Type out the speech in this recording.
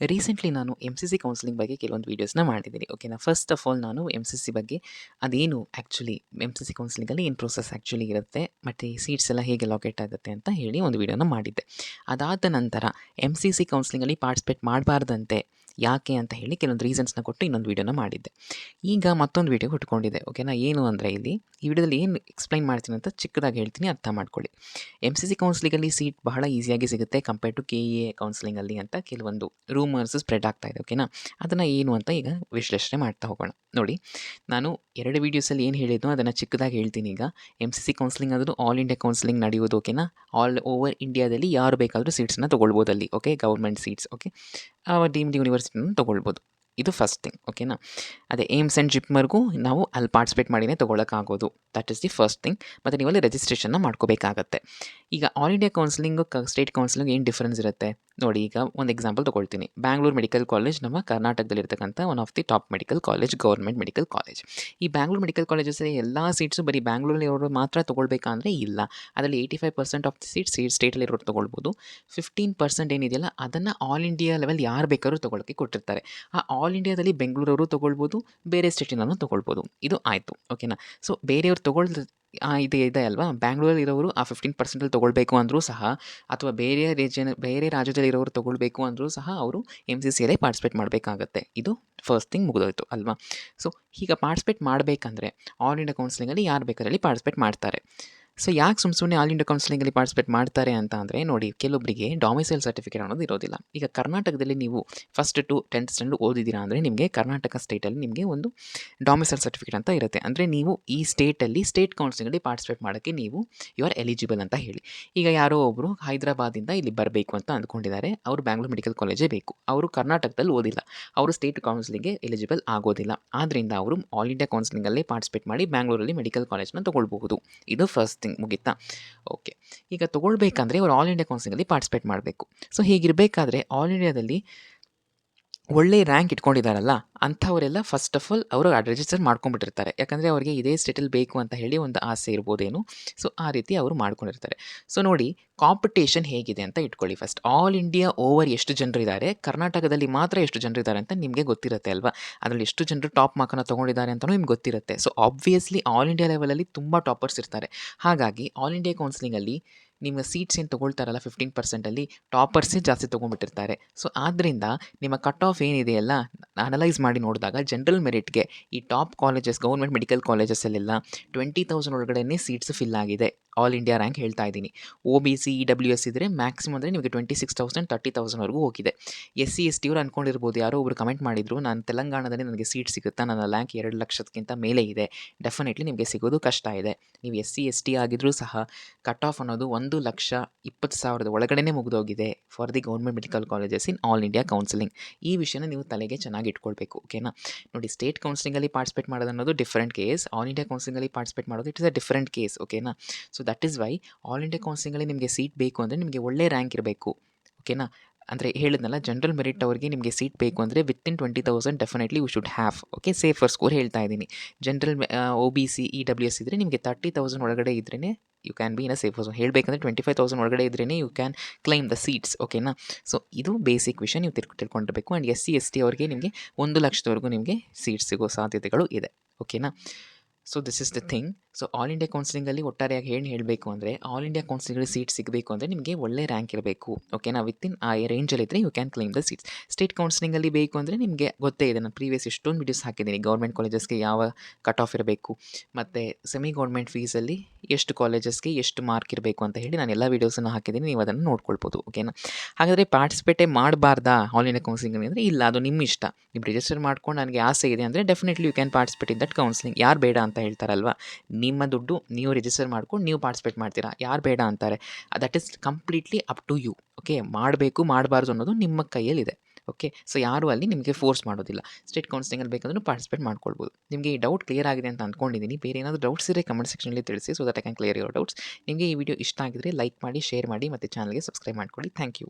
Recently ನಾನು M C C counselling ಬಗ್ಗೆ ಕೆಲವೊಂದು ವೀಡಿಯೋಸ್ನ ಮಾಡಿದ್ದೀನಿ. ಓಕೆನಾ ಫಸ್ಟ್ ಆಫ್ ಆಲ್ ನಾನು ಎಂ ಸಿ ಸಿ ಬಗ್ಗೆ ಅದೇನು ಆ್ಯಕ್ಚುಲಿ ಎಂ ಸಿ ಸಿ ಕೌನ್ಸಿಲಿಂಗಲ್ಲಿ ಏನು ಪ್ರೋಸೆಸ್ ಆ್ಯಕ್ಚುಲಿ ಇರುತ್ತೆ, ಮತ್ತು ಸೀಟ್ಸ್ ಎಲ್ಲ ಹೇಗೆ ಲೊಕೇಟ್ ಆಗುತ್ತೆ ಅಂತ ಹೇಳಿ ಒಂದು ವೀಡಿಯೋನ ಮಾಡಿದ್ದೆ. ಅದಾದ ನಂತರ ಎಂ ಸಿ ಸಿ ಕೌನ್ಸಿಲಿಂಗಲ್ಲಿ ಪಾರ್ಟಿಸಿಪೇಟ್ ಮಾಡಬಾರ್ದಂತೆ ಯಾಕೆ ಅಂತ ಹೇಳಿ ಕೆಲವೊಂದು ರೀಸನ್ಸ್ನ ಕೊಟ್ಟು ಇನ್ನೊಂದು ವೀಡಿಯೋನ ಮಾಡಿದ್ದೆ. ಈಗ ಮತ್ತೊಂದು ವೀಡಿಯೋ ಹುಟ್ಕೊಂಡಿದೆ ಓಕೆನಾ ಏನು ಅಂದರೆ ಇಲ್ಲಿ, ಈ ವಿಡಿಯೋದಲ್ಲಿ ಏನು ಎಕ್ಸ್ಪ್ಲೈನ್ ಮಾಡ್ತೀನಿ ಅಂತ ಚಿಕ್ಕದಾಗಿ ಹೇಳ್ತೀನಿ, ಅರ್ಥ ಮಾಡ್ಕೊಳ್ಳಿ. ಎಂ ಸಿ ಸಿ ಕೌನ್ಸಿಲಿಂಗಲ್ಲಿ ಸೀಟ್ ಬಹಳ ಈಸಿಯಾಗಿ ಸಿಗುತ್ತೆ ಕಂಪೇರ್ ಟು ಕೆ ಎ ಕೌನ್ಸಿಲಿಂಗಲ್ಲಿ ಅಂತ ಕೆಲವೊಂದು ರೂಮರ್ಸ್ ಸ್ಪ್ರೆಡ್ ಆಗ್ತಾ ಇದೆ ಓಕೆನಾ ಅದನ್ನು ಏನು ಅಂತ ಈಗ ವಿಶ್ಲೇಷಣೆ ಮಾಡ್ತಾ ಹೋಗೋಣ. ನೋಡಿ, ನಾನು ಎರಡು ವೀಡಿಯೋಸಲ್ಲಿ ಏನು ಹೇಳಿದ್ನೋ ಅದನ್ನು ಚಿಕ್ಕದಾಗಿ ಹೇಳ್ತೀನಿ ಈಗ. ಎಂ ಸಿ ಸಿ ಕೌನ್ಸಿಲಿಂಗ್ ಆದರೂ ಆಲ್ ಇಂಡಿಯಾ ಕೌನ್ಸಿಲಿಂಗ್ ನಡೆಯೋದು ಓಕೆನಾ ಆಲ್ ಓವರ್ ಇಂಡಿಯಾದಲ್ಲಿ ಯಾರು ಬೇಕಾದರೂ ಸೀಟ್ಸನ್ನ ತೊಗೊಳ್ಬೋದು ಅಲ್ಲಿ okay government seats okay deemed ಯೂನಿವರ್ಸಿಟಿನ ತೊಗೊಳ್ಬೋದು. ಇದು ಫಸ್ಟ್ ಥಿಂಗ್ ಓಕೆನಾ ಅದೇ ಏಮ್ಸ್ ಆ್ಯಂಡ್ ಜಿಪ್ಮರ್ಗೂ ನಾವು ಅಲ್ಲಿ ಪಾರ್ಟಿಸಿಪೇಟ್ ಮಾಡಿನೇ ತೊಗೊಳಕ್ಕಾಗೋದು. That is the first thing ಮತ್ತು ನೀವಲ್ಲಿ ರಿಜಿಸ್ಟ್ರೇಷನ್ನ ಮಾಡ್ಕೋಬೇಕಾಗತ್ತೆ. ಈಗ ಆಲ್ ಇಂಡಿಯಾ ಕೌನ್ಸಿಲಿಂಗು ಕ ಸ್ಟೇಟ್ ಕೌನ್ಸಿಲಿಂಗ್ ಏನು ಡಿಫ್ರೆನ್ಸ್ ಇರುತ್ತೆ? ನೋಡಿ, ಈಗ ಒಂದು ಎಕ್ಸಾಂಪಲ್ ತೊಗೊಳ್ತೀನಿ. ಬ್ಯಾಂಗ್ಳೂರು ಮೆಡಿಕಲ್ ಕಾಲೇಜ್ ನಮ್ಮ ಕರ್ನಾಟಕದಲ್ಲಿರ್ತಕ್ಕಂಥ one of the top medical college government medical college ಈ ಬ್ಯಾಂಗ್ಳೂರು ಮೆಡಿಕಲ್ ಕಾಲೇಜಸ್ ಎಲ್ಲ ಸೀಟ್ಸು ಬರೀ ಬ್ಯಾಂಗ್ಳೂರಲ್ಲಿ ಇರೋರು ಮಾತ್ರ ತೊಗೊಳ್ಬೇಕಂದ್ರೆ ಇಲ್ಲ. ಅದರಲ್ಲಿ eighty five percent of the seat seat ಸ್ಟೇಟಲ್ಲಿ ಇರೋರು ತೊಗೊಳ್ಬೋದು. ಫಿಫ್ಟೀನ್ ಪರ್ಸೆಂಟ್ ಏನಿದೆಯಲ್ಲ, ಅದನ್ನು ಆಲ್ ಇಂಡಿಯಾ ಲೆವೆಲ್ ಯಾರು ಬೇಕಾದ್ರೂ ತೊಗೊಳಕ್ಕೆ ಕೊಟ್ಟಿರ್ತಾರೆ. ಆ ಆಲ್ ಇಂಡಿಯಾದಲ್ಲಿ ಬೆಂಗಳೂರವರು ತೊಗೊಳ್ಬೋದು, ಬೇರೆ ಸ್ಟೇಟಿನಲ್ಲೂ ತೊಗೊಳ್ಬೋದು. ಇದು ಆಯಿತು ಓಕೆನಾ ಸೊ ಬೇರೆಯವ್ರು ತೊಗೊಳ್ದ ಇದು, ಇದೆ ಅಲ್ವಾ? ಬ್ಯಾಂಗ್ಳೂರಲ್ಲಿ ಇರೋರು ಆ ಫಿಫ್ಟೀನ್ ಪರ್ಸೆಂಟಲ್ಲಿ ತೊಗೊಳ್ಬೇಕು ಅಂದರೂ ಸಹ, ಅಥವಾ ಬೇರೆ ರೀಜನ್ ಬೇರೆ ರಾಜ್ಯದಲ್ಲಿ ಇರೋರು ತೊಗೊಳ್ಬೇಕು ಅಂದರೂ ಸಹ ಅವರು ಎಂ ಸಿ ಸಿಯಲ್ಲೇ ಪಾರ್ಟಿಸಿಪೇಟ್ ಮಾಡಬೇಕಾಗತ್ತೆ. ಇದು ಫಸ್ಟ್ ಥಿಂಗ್ ಮುಗಿದೋಯ್ತು, ಅಲ್ವಾ? ಸೊ ಈಗ ಪಾರ್ಟಿಸಿಪೇಟ್ ಮಾಡಬೇಕಂದ್ರೆ ಆಲ್ ಇಂಡಿಯಾ ಕೌನ್ಸಿಲಿಂಗಲ್ಲಿ ಯಾರು ಬೇಕಾದಲ್ಲಿ ಪಾರ್ಟಿಸಿಪೇಟ್ ಮಾಡ್ತಾರೆ. ಸೊ ಯಾಕೆ ಸುಮ್ಮ ಸುಮ್ಮನೆ ಆಲ್ ಇಂಡಿಯಾ ಕೌನ್ಸಿಲಿಂಗಲ್ಲಿ ಪಾರ್ಟಿಸಿಪೇಟ್ ಮಾಡ್ತಾರೆ ಅಂತ ಅಂದರೆ ನೋಡಿ ಕೆಲವೊಬ್ಬರಿಗೆ ಡೊಮಿಸೈಲ್ ಸರ್ಟಿಫಿಕೇಟ್ ಅನ್ನೋದು ಇರೋದಿಲ್ಲ. ಈಗ ಕರ್ನಾಟಕದಲ್ಲಿ ನೀವು ಫಸ್ಟ್ ಟು ಟೆಂತ್ ಸ್ಟ್ಯಾಂಡರ್ಡ್ ಓದಿದ್ದೀರಾ ಅಂದರೆ ನಿಮಗೆ ಕರ್ನಾಟಕ ಸ್ಟೇಟಲ್ಲಿ ನಿಮಗೆ ಒಂದು ಡೊಮಿಸೈಲ್ ಸರ್ಟಿಫಿಕೇಟ್ ಅಂತ ಇರುತ್ತೆ. ಅಂದರೆ ನೀವು ಈ ಸ್ಟೇಟಲ್ಲಿ ಸ್ಟೇಟ್ ಕೌನ್ಸಿಲಿಂಗಲ್ಲಿ ಪಾರ್ಟಿಸಿಪೇಟ್ ಮಾಡೋಕ್ಕೆ ನೀವು ಯು ಆರ್ ಎಲಿಜಿಬಲ್ ಅಂತ ಹೇಳಿ. ಈಗ ಯಾರೋ ಒಬ್ಬರು ಹೈದರಾಬಾದಿಂದ ಇಲ್ಲಿ ಬರಬೇಕು ಅಂತ ಅಂದ್ಕೊಂಡಿದ್ದಾರೆ. ಅವರು ಬ್ಯಾಂಗ್ಳೂರು ಮೆಡಿಕಲ್ ಕಾಲೇಜೇ ಬೇಕು. ಅವರು ಕರ್ನಾಟಕದಲ್ಲಿ ಓದಿಲ್ಲ. ಅವರು ಸ್ಟೇಟ್ ಕೌನ್ಸಿಲಿಂಗ್ಗೆ ಎಲಿಜಿಬಲ್ ಆಗೋದಿಲ್ಲ. ಆದ್ದರಿಂದ ಅವರು ಆಲ್ ಇಂಡಿಯಾ ಕೌನ್ಸಿಲಿಂಗಲ್ಲೇ ಪಾರ್ಟಿಸಿಪೇಟ್ ಮಾಡಿ ಬ್ಯಾಂಗ್ಳೂರಲ್ಲಿ ಮೆಡಿಕಲ್ ಕಾಲೇಜ್ನ ತೊಗೊಳ್ಬಹುದು. ಇದು ಫಸ್ಟ್ ಥಿಂಗ್ ಮುಗೀತಾ? ಓಕೆ. ಈಗ ತೊಗೊಳ್ಬೇಕಂದ್ರೆ ಇವರು ಆಲ್ ಇಂಡಿಯಾ ಕೌನ್ಸಿಲಿಂಗಲ್ಲಿ ಪಾರ್ಟಿಸಿಪೇಟ್ ಮಾಡಬೇಕು. ಸೊ ಹೀಗಿರಬೇಕಾದ್ರೆ ಆಲ್ ಇಂಡಿಯಾದಲ್ಲಿ ಒಳ್ಳೆ ರ್ಯಾಂಕ್ ಇಟ್ಕೊಂಡಿದ್ದಾರಲ್ಲ ಅಂಥವರೆಲ್ಲ ಫಸ್ಟ್ ಆಫ್ ಆಲ್ ಅವರು ರಿಜಿಸ್ಟರ್ ಮಾಡ್ಕೊಂಡ್ಬಿಟ್ಟಿರ್ತಾರೆ. ಯಾಕಂದರೆ ಅವರಿಗೆ ಇದೇ ಸ್ಟೇಟಲ್ಲಿ ಬೇಕು ಅಂತ ಹೇಳಿ ಒಂದು ಆಸೆ ಇರ್ಬೋದೇನು ಸೊ ಆ ರೀತಿ ಅವರು ಮಾಡ್ಕೊಂಡಿರ್ತಾರೆ. ಸೊ ನೋಡಿ ಕಾಂಪಿಟೇಷನ್ ಹೇಗಿದೆ ಅಂತ ಇಟ್ಕೊಳ್ಳಿ ಫಸ್ಟ್ ಆಲ್ ಇಂಡಿಯಾ ಓವರ್ ಎಷ್ಟು ಜನರಿದ್ದಾರೆ ಕರ್ನಾಟಕದಲ್ಲಿ ಮಾತ್ರ ಎಷ್ಟು ಜನರಿದ್ದಾರೆ ಅಂತ ನಿಮಗೆ ಗೊತ್ತಿರುತ್ತೆ ಅಲ್ವಾ? ಅದರಲ್ಲಿ ಎಷ್ಟು ಜನರು ಟಾಪ್ ಮಾರ್ಕನ್ನು ತೊಗೊಂಡಿದ್ದಾರೆ ಅಂತಲೂ ನಿಮ್ಗೆ ಗೊತ್ತಿರುತ್ತೆ. ಸೊ ಆಬ್ವಿಯಸ್ಲಿ ಆಲ್ ಇಂಡಿಯಾ ಲೆವೆಲಲ್ಲಿ ತುಂಬ ಟಾಪರ್ಸ್ ಇರ್ತಾರೆ. ಹಾಗಾಗಿ ಆಲ್ ಇಂಡಿಯಾ ಕೌನ್ಸಿಲಿಂಗಲ್ಲಿ ನಿಮ್ಮ ಸೀಟ್ಸ್ ಏನು ತೊಗೊಳ್ತಾರಲ್ಲ ಫಿಫ್ಟೀನ್ ಪರ್ಸೆಂಟಲ್ಲಿ ಟಾಪರ್ಸೇ ಜಾಸ್ತಿ ತೊಗೊಂಡ್ಬಿಟ್ಟಿರ್ತಾರೆ. ಸೊ ಆದ್ದರಿಂದ ನಿಮ್ಮ ಕಟ್ ಆಫ್ ಏನಿದೆಯಲ್ಲ ಅನಲೈಸ್ ಮಾಡಿ ನೋಡಿದಾಗ ಜನರಲ್ ಮೆರಿಟ್ಗೆ ಈ ಟಾಪ್ ಕಾಲೇಜಸ್ ಗೌರ್ಮೆಂಟ್ ಮೆಡಿಕಲ್ ಕಾಲೇಜಸ್ಸಲ್ಲೆಲ್ಲ ಟ್ವೆಂಟಿ ತೌಸಂಡ್ ಒಳಗಡೆನೇ ಸೀಟ್ಸ್ ಫಿಲ್ ಆಗಿದೆ. ಆಲ್ ಇಂಡಿಯಾ ರ್ಯಾಂಕ್ ಹೇಳ್ತಾ ಇದ್ದೀನಿ. O B C E W S ಇದ್ದರೆ ಮ್ಯಾಕ್ಸಿಮಮ್ ಅಂದರೆ ನಿಮಗೆ ಟ್ವೆಂಟಿ ಸಿಕ್ಸ್ ತೌಸಂಡ್ ತರ್ಟಿ ತೌಸಂಡ್ವರೆಗೂ ಹೋಗಿದೆ. ಎಸ್ ಸಿ ಎಸ್ ಟಿ ಅವ್ರು ಅಂದ್ಕೊಂಡಿರ್ಬೋದು ಯಾರೋ ಒಬ್ಬರು ಕಮೆಂಟ್ ಮಾಡಿದ್ರು, ನಾನು ತೆಲಂಗಾಣದಲ್ಲಿ ನನಗೆ ಸೀಟ್ ಸಿಗುತ್ತಾ? ನನ್ನ ರ್ಯಾಂಕ್ ಎರಡು ಲಕ್ಷಕ್ಕಿಂತ ಮೇಲೆ ಇದೆ. ಡೆಫಿನೆಟ್ಲಿ ನಿಮಗೆ ಸಿಗೋದು ಕಷ್ಟ ಇದೆ. ನೀವು ಎಸ್ ಸಿ ಎಸ್ ಟಿ ಆಗಿದ್ರೂ ಸಹ ಕಟ್ ಆಫ್ ಅನ್ನೋದು ಒಂದು ಲಕ್ಷ ಇಪ್ಪತ್ತು ಸಾವಿರದ ಒಳಗಡೆ ಮುಗಿದೋಗಿದೆ for the government medical colleges in all India counselling ಈ ವಿಷಯನ ನೀವು ತಲೆಗೆ ಚೆನ್ನಾಗಿ ಇಟ್ಕೊಳ್ಬೇಕು ಓಕೆನಾ ನೋಡಿ ಸ್ಟೇಟ್ ಕೌನ್ಸಿಲಿಂಗಲ್ಲಿ ಪಾರ್ಟಿಸಿಪೇಟ್ ಮಾಡೋದು ಅನ್ನೋದು ಡಿಫ್ರೆಂಟ್ ಕೇಸ್ ಆಲ್ ಇಂಡಿಯಾ ಕೌನ್ಸಿಲಿಂಗಲ್ಲಿ ಪಾರ್ಟಿಸಿಪೇಟ್ ಮಾಡೋದು it is a different case ಓಕೆನಾ so that is why all India ಕೌನ್ಸಿಲಿಂಗಲ್ಲಿ ನಿಮಗೆ ಸೀಟ್ ಬೇಕು ಅಂದರೆ ನಿಮಗೆ ಒಳ್ಳೆ ರ್ಯಾಂಕ್ ಇರಬೇಕು ಓಕೆನಾ ಅಂದರೆ ಹೇಳಿದ್ನಲ್ಲ ಜನರಲ್ ಮೆರಿಟ್ ಅವರಿಗೆ ನಿಮಗೆ ಸೀಟ್ ಬೇಕು ಅಂದರೆ within twenty thousand definitely you should have okay safer score ಹೇಳ್ತಾ ಇದ್ದೀನಿ. General O B C E W S ಇದ್ದರೆ ನಿಮಗೆ ತರ್ಟಿ ತೌಸಂಡ್ ಒಳಗಡೆ ಇದ್ರೇ you can be in a safe ಹೇಳಬೇಕಂದ್ರೆ ಟ್ವೆಂಟಿ ಫೈವ್ ತೌಸಂಡ್ ಒಳಗಡೆ ಇದ್ರೇ you can claim the seats ಓಕೆನಾ ಸೊ ಇದು ಬೇಸಿಕ್ ವಿಷಯ ನೀವು ತಿರ್ಕು ತಿಳ್ಕೊಂಡಿರಬೇಕು and S C S T ಅವರಿಗೆ ನಿಮಗೆ ಒಂದು ಲಕ್ಷದವರೆಗೂ ನಿಮಗೆ ಸೀಟ್ ಸಿಗೋ ಸಾಧ್ಯತೆಗಳು ಇದೆ ಓಕೆನಾ so this is the thing so all India ಕೌನ್ಸಿಲಿಂಗಲ್ಲಿ ಒಟ್ಟಾರೆಯಾಗಿ ಏನು ಹೇಳಬೇಕು ಅಂದರೆ ಆಲ್ ಇಂಡಿಯಾ ಕೌನ್ಸಿಲಿಂಗಲ್ಲಿ ಸೀಟ್ ಸಿಗಬೇಕು ಅಂದರೆ ನಿಮಗೆ ಒಳ್ಳೆ ರ್ಯಾಂಕ್ ಇರಬೇಕು. ಓಕೆನಾ ವಿತಿನ್ ಆ ರೇಂಜಲ್ಲಿದ್ದರೆ you can claim the seats state ಕೌನ್ಸಿಲಿಂಗಲ್ಲಿ ಬೇಕು ಅಂದರೆ ನಿಮಗೆ ಗೊತ್ತೇ ಇದೆ, ನಾನು ಪ್ರೀವಿಯಸ್ ಎಷ್ಟೊಂದು ವೀಡಿಯೋಸ್ ಹಾಕಿದ್ದೀನಿ. ಗೌರ್ಮೆಂಟ್ ಕಾಲೇಜಸ್ಗೆ ಯಾವ ಕಟ್ ಆಫ್ ಇರಬೇಕು, ಮತ್ತು ಸೆಮಿ ಗೌರ್ಮೆಂಟ್ ಫೀಸಲ್ಲಿ ಎಷ್ಟು ಕಾಲೇಜಸ್ಗೆ ಎಷ್ಟು ಮಾರ್ಕ್ ಇರಬೇಕು ಅಂತ ಹೇಳಿ ನಾನು ಎಲ್ಲ ವೀಡಿಯೋಸನ್ನು ಹಾಕಿದ್ದೀನಿ, ನೀವು ಅದನ್ನು ನೋಡ್ಕೊಳ್ಬೋದು ಓಕೆನಾ ಹಾಗಾದರೆ ಪಾರ್ಟಿಸಿಪೇಟೇ ಮಾಡಬಾರ್ದಾ ಆಲ್ ಇಂಡಿಯಾ ಕೌನ್ಸಿಲಿಂಗ್ ಅಂದರೆ? ಇಲ್ಲ, ಅದು ನಿಮ್ಮ ಇಷ್ಟ. ನೀವು ರಿಜಿಸ್ಟರ್ ಮಾಡ್ಕೊಂಡು ನನಗೆ ಆಸೆ ಇದೆ ಅಂದರೆ definitely you can participate in that counselling ಯಾರು ಬೇಡ ಅಂತ ಹೇಳ್ತಾರಲ್ವಾ? ನಿಮ್ಮ ದುಡ್ಡು ನೀವು ರಿಜಿಸ್ಟರ್ ಮಾಡ್ಕೊಂಡು ನೀವು ಪಾರ್ಟಿಸಿಪೇಟ್ ಮಾಡ್ತೀರಾ. ಯಾರು ಬೇಡ ಅಂತಾರೆ. That is completely up to you okay ಮಾಡಬೇಕು, ಮಾಡಬಾರ್ದು ಅನ್ನೋದು ನಿಮ್ಮ ಕೈಯಲ್ಲಿದೆ. ಓಕೆ ಸೊ ಯಾರು ಅಲ್ಲಿ ನಿಮಗೆ ಫೋರ್ಸ್ ಮಾಡೋದಿಲ್ಲ. ಸ್ಟೇಟ್ ಕೌನ್ಸಿಲಿಂಗಲ್ಲಿ ಬೇಕಂದ್ರೂ ಪಾರ್ಟಿಸಿಪೇಟ್ ಮಾಡ್ಕೊಳ್ಬೋದು. ನಿಮಗೆ ಈ ಡೌಟ್ ಕ್ಲಿಯರ್ ಆಗಿದೆ ಅಂತ ಅಂದ್ಕೊಂಡಿದ್ದೀನಿ ಬೇರೆ ಏನಾದರೂ ಡೌಟ್ಸ್ ಇದ್ರೆ ಕಮೆಂಟ್ ಸೆಕ್ಷನಲ್ಲಿ ತಿಳಿಸಿ so that I can clear your doubts ನಿಮಗೆ ಈ ವಿಡಿಯೋ ಇಷ್ಟ ಆಗಿದ್ರೆ ಲೈಕ್ ಮಾಡಿ ಶೇರ್ ಮಾಡಿ ಮತ್ತು ಚಾನಲ್ಗೆ ಸಬ್ಸ್ಕ್ರೈಬ್ ಮಾಡ್ಕೊಳ್ಳಿ. Thank you